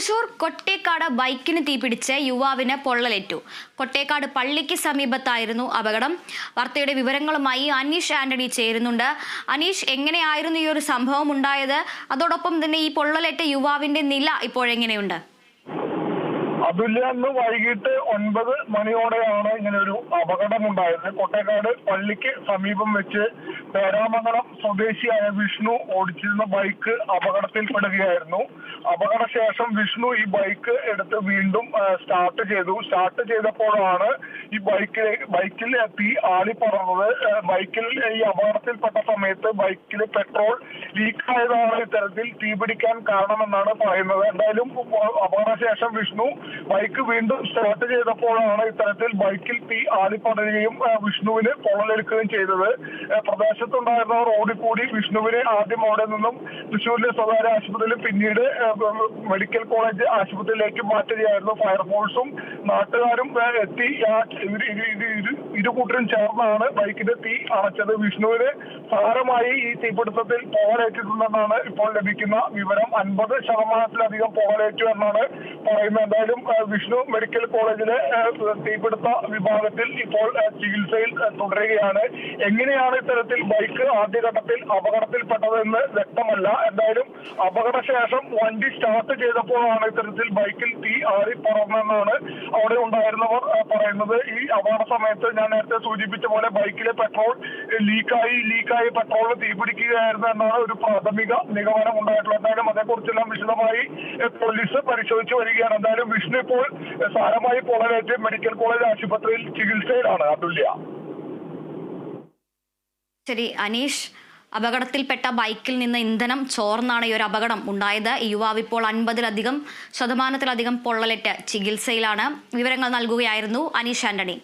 തൃശൂർ കൊട്ടേക്കാട് ബൈക്കിന് തീപിടിച്ച് യുവാവിന് പൊള്ളലേറ്റു. കൊട്ടേക്കാട് പള്ളിക്ക് സമീപത്തായിരുന്നു അപകടം. വാർത്തയുടെ വിവരങ്ങളുമായി അനീഷ് ആന്റണി ചേരുന്നുണ്ട്. അനീഷ് എങ്ങനെയായിരുന്നു ഈ ഒരു സംഭവം ഉണ്ടായത്? അതോടൊപ്പം തന്നെ ഈ പൊള്ളലേറ്റ യുവാവിന്റെ നില ഇപ്പോഴെങ്ങനെയുണ്ട്? അതുല്യ അന്ന് വൈകിട്ട് ഒൻപത് മണിയോടെയാണ് ഇങ്ങനെ ഒരു അപകടമുണ്ടായത്. കൊട്ടേക്കാട് പള്ളിക്ക് സമീപം വെച്ച് പേരാമംഗലം സ്വദേശിയായ വിഷ്ണു ഓടിച്ചിരുന്ന ബൈക്ക് അപകടത്തിൽപ്പെടുകയായിരുന്നു. അപകടശേഷം വിഷ്ണു ഈ ബൈക്ക് എടുത്ത് വീണ്ടും സ്റ്റാർട്ട് ചെയ്തു. സ്റ്റാർട്ട് ചെയ്തപ്പോഴാണ് ഈ ബൈക്കിൽ ബൈക്കിൽ തീ ആളി പറന്നത് ആ, ബൈക്കിൽ ഈ അപകടത്തിൽപ്പെട്ട സമയത്ത് ബൈക്കിൽ പെട്രോൾ ലീക്ക് ആയതാണ് ഇത്തരത്തിൽ തീപിടിക്കാൻ കാരണമെന്നാണ് പറയുന്നത്. എന്തായാലും അപകടശേഷം വിഷ്ണു ബൈക്ക് വീണ്ടും സ്റ്റാർട്ട് ചെയ്തപ്പോഴാണ് ഇത്തരത്തിൽ ബൈക്കിൽ തീ ആളിപ്പടരുകയും ആ, വിഷ്ണുവിന് പൊള്ളലേൽക്കുകയും ചെയ്തത്. പ്രദേശത്തുണ്ടായിരുന്നവർ ഓടിക്കൂടി വിഷ്ണുവിനെ ആദ്യം അവിടെ നിന്നും തൃശ്ശൂരിലെ സ്വകാര്യ ആശുപത്രിയിൽ പിന്നീട് മെഡിക്കൽ കോളേജ് ആശുപത്രിയിലേക്ക് മാറ്റുകയായിരുന്നു. ഫയർഫോഴ്സും നാട്ടുകാരും എത്തി. ഇരുകൂട്ടരും ഇരു- ഇരു- ഇരു- ഇരു- ഇരു കൂട്ടരും ചേർന്നാണ് ബൈക്കിന്റെ തീ അണച്ചത്. വിഷ്ണുവിന് സാരമായി ഈ തീപിടുത്തത്തിൽ പോകലേറ്റിട്ടുണ്ടെന്നാണ് ഇപ്പോൾ ലഭിക്കുന്ന വിവരം. അൻപത് ശതമാനത്തിലധികം പോകലേറ്റു എന്നാണ് പറയുന്നത്. എന്തായാലും വിഷ്ണു മെഡിക്കൽ കോളേജിലെ തീപിടുത്ത വിഭാഗത്തിൽ ഇപ്പോൾ ചികിത്സയിൽ തുടരുകയാണ്. എങ്ങനെയാണ് ഇത്തരത്തിൽ ബൈക്ക് ആദ്യഘട്ടത്തിൽ അപകടത്തിൽപ്പെട്ടതെന്ന് വ്യക്തമല്ല. എന്തായാലും അപകടശേഷം വണ്ടി സ്റ്റാർട്ട് ചെയ്തപ്പോഴാണ് ഇത്തരത്തിൽ ബൈക്കിൽ തീ ആറി പറന്നെന്നാണ് അവിടെ ഉണ്ടായിരുന്നവർ പറയുന്നത്. ഈ അപകട സമയത്ത് ഞാൻ നേരത്തെ സൂചിപ്പിച്ച പോലെ ബൈക്കിലെ പെട്രോൾ ലീക്കായി ലീക്കായി പെട്രോൾ തീപിടിക്കുകയായിരുന്നു എന്നാണ് ഒരു പ്രാഥമിക നിഗമനം ഉണ്ടായിട്ടുള്ളത്. എന്തായാലും അതേക്കുറിച്ചെല്ലാം വിശദമായി പോലീസ് പരിശോധിച്ചു വരികയാണ്. എന്തായാലും വിഷ്ണു ഇപ്പോൾ സാരമായി പൊള്ളലേറ്റ് മെഡിക്കൽ കോളേജ് ആശുപത്രിയിൽ ചികിത്സയിലാണ് അതുല്യ. ശരി അനീഷ് അപകടത്തിൽപ്പെട്ട ബൈക്കിൽ നിന്ന് ഇന്ധനം ചോർന്നാണ് ഈ ഒരു അപകടം ഉണ്ടായത്. ഈ യുവാവ് ഇപ്പോൾ അൻപതിലധികം ശതമാനത്തിലധികം പൊള്ളലേറ്റ് ചികിത്സയിലാണ്. വിവരങ്ങൾ നൽകുകയായിരുന്നു അനീഷ് ആന്റണി.